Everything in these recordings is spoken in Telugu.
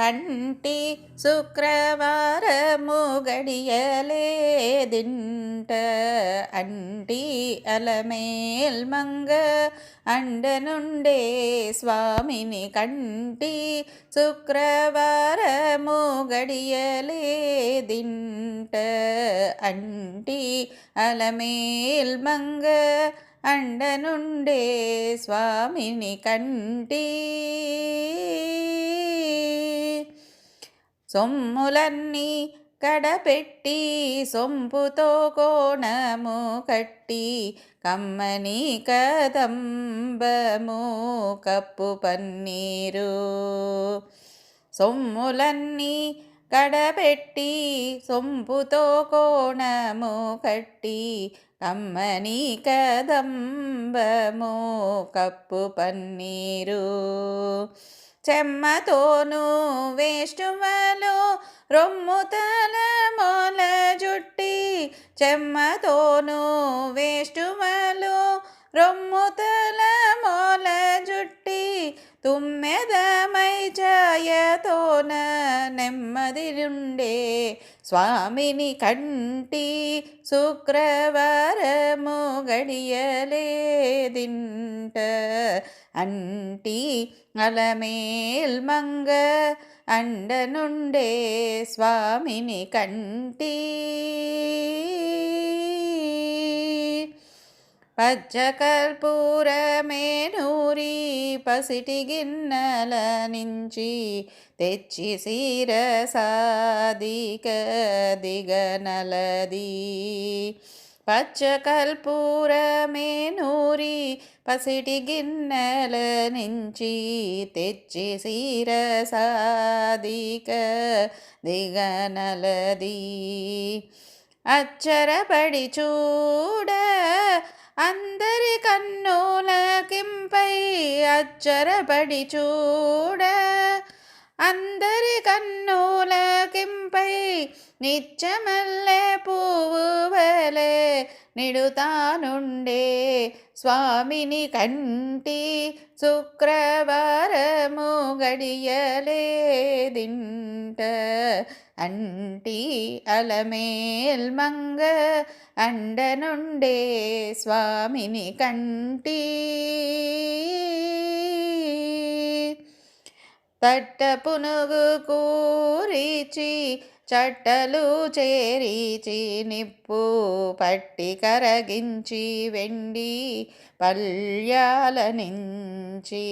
కంటి శుక్రవారము గడియలేదింట అంటి అలమేల్ మంగ అండనుండే స్వామిని కంటి శుక్రవారము గడియలేదింట అంటి అలమేల్ మంగ అండనుండే స్వామిని కంటి సొమ్ములన్నీ కడపెట్టి సొంపుతో కోణము కట్టి కమ్మని కదంబము కప్పు పన్నీరు సొమ్ములన్నీ కడపెట్టి సొంపుతో కోణము కట్టి కమ్మని కదంబము కప్పు పన్నీరు. చెమ్మతోను వేష్టువలు రొమ్ముతల మొల జుట్టి చెమ్మతోను వేష్టువలు రొమ్ముతల మొల జుట్టి తుమ్మ నెమ్మది నుండే స్వామిని కంటి శుక్రవారము గడియలేదింట అంటి అలమేల్ మంగ అండనుండే స్వామిని కంటి పచ్చకర్పూరమేనూరి పసిటి గిన్నెల నుంచి తెచ్చి సీరసాదిక దిగనలది. పచ్చకల్పూరమేనూరి పసిటి గిన్నెల నుంచి తెచ్చి సీరసాదిక దిగనలది. అచ్చరపడి చూడ అందరి కన్నులకింపై అచ్చరపడి చూడ. అందరి కన్నులకింపై నిత్యమల్లె పువ్వు వలె నిడుతానుండే స్వామిని కంటి శుక్రవారము అంటి అలమేల్ మంగ అండనుండే స్వామిని కంటి. తట్ట పునుగు కూరిచి చట్టలు చేరిచి నిప్పు పట్టి కరగించి వెండి పల్యాల నుంచి.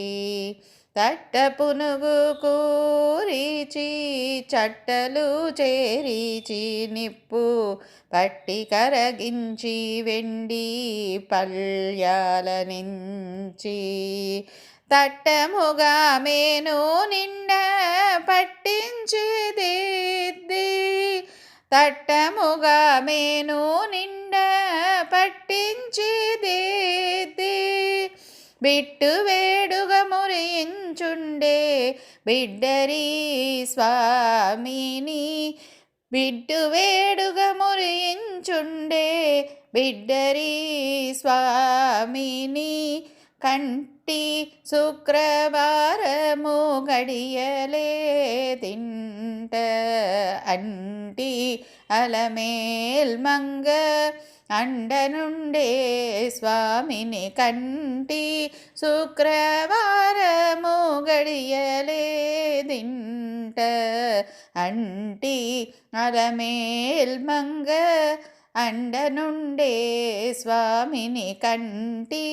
తట్ట పునుగు కూరిచి చట్టలు చేరిచి నిప్పు పట్టి కరగించి వెండి పల్యాల నుంచి. తట్టముగా మేను నిండ పట్టించి దిద్ది. తట్టముగా మేను నిండ పట్టించి దిద్ది. బిట్టు వేడుగా మురించుండే బిడ్డరి స్వామిని బిడ్డు వేడుగా మురించుండే బిడ్డరి స్వామిని కంటి శుక్రవారము గడియలేదింట అంటి అలమేల్ మంగ అండనుండే స్వామిని కంటి శుక్రవారము గడియలేదింట అంటి అలమేల్ మంగ అండనుండే స్వామిని కంటి